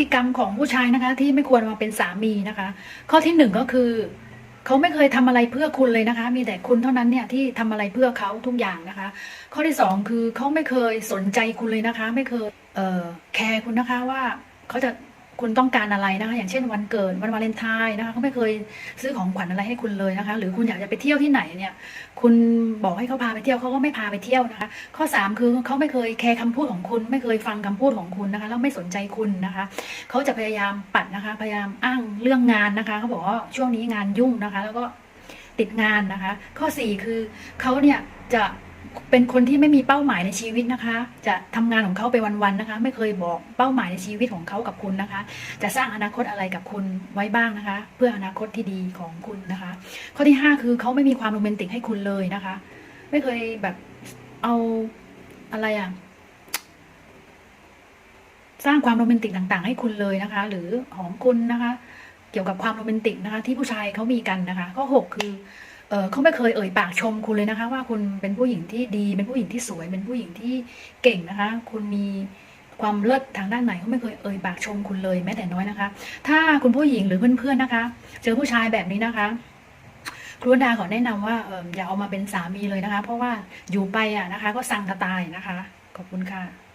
ติกรรมของผู้ชายนะคะ ที่ไม่ควรมาเป็นสามีนะคะ ข้อที่หนึ่งก็คือเขาไม่เคยทำอะไรเพื่อคุณเลยนะคะ มีแต่คุณเท่านั้นเนี่ยที่ทำอะไรเพื่อเขาทุกอย่างนะคะ ข้อที่สองคือเขาไม่เคยสนใจคุณเลยนะคะ ไม่เคยเอ่อแคร์คุณนะคะว่าเขาจะ คุณต้องการอะไรนะคะ อย่างเช่นวันเกิดวันวาเลนไทน์นะคะเขาไม่เคยซื้อของขวัญอะไรให้คุณเลยนะคะ หรือคุณอยากจะไปเที่ยวที่ไหนเนี่ย คุณบอกให้เขาพาไปเที่ยวเขาก็ไม่พาไปเที่ยวนะคะ ข้อสามคือเขาไม่เคยแคร์คำพูดของคุณ ไม่เคยฟังคำพูดของคุณนะคะแล้วไม่สนใจคุณนะคะเขาจะพยายามปัดนะคะ พยายามอ้างเรื่องงานนะคะเขาบอกว่าช่วงนี้งานยุ่งนะคะ แล้วก็ติดงานนะคะ ข้อสี่คือเขาเนี่ยจะ เป็นคนที่ไม่มีเป้าหมายในชีวิตนะคะ จะทำงานของเขาไปวันๆนะคะ ไม่เคยบอกเป้าหมายในชีวิตของเขากับคุณนะคะ จะสร้างอนาคตอะไรกับคุณไว้บ้างนะคะ เพื่ออนาคตที่ดีของคุณนะคะ ข้อที่ห้าคือเขาไม่มีความโรแมนติกให้คุณเลยนะคะ ไม่เคยแบบเอาอะไรอะสร้างความโรแมนติกต่างๆ ให้คุณเลยนะคะ หรือหอมคุณนะคะ เกี่ยวกับความโรแมนติกนะคะ ที่ผู้ชายเขามีกันนะคะ ข้อหกคือ เขาไม่เคยเอ่ยปากชมคุณเลยนะคะ ว่าคุณเป็นผู้หญิงที่ดี เป็นผู้หญิงที่สวย เป็นผู้หญิงที่เก่งนะคะ คุณมีความเลิศทางด้านไหนเขาไม่เคยเอ่ยปากชมคุณเลยแม้แต่น้อยนะคะ ถ้าคุณผู้หญิงหรือเพื่อนๆนะคะ เจอผู้ชายแบบนี้นะคะครูวดาขอแนะนำว่าอออย่าเอามาเป็นสามีเลยนะคะ เพราะว่าอยู่ไปอะนะคะ ก็สั่งกระตายนะคะ ขอบคุณค่ะ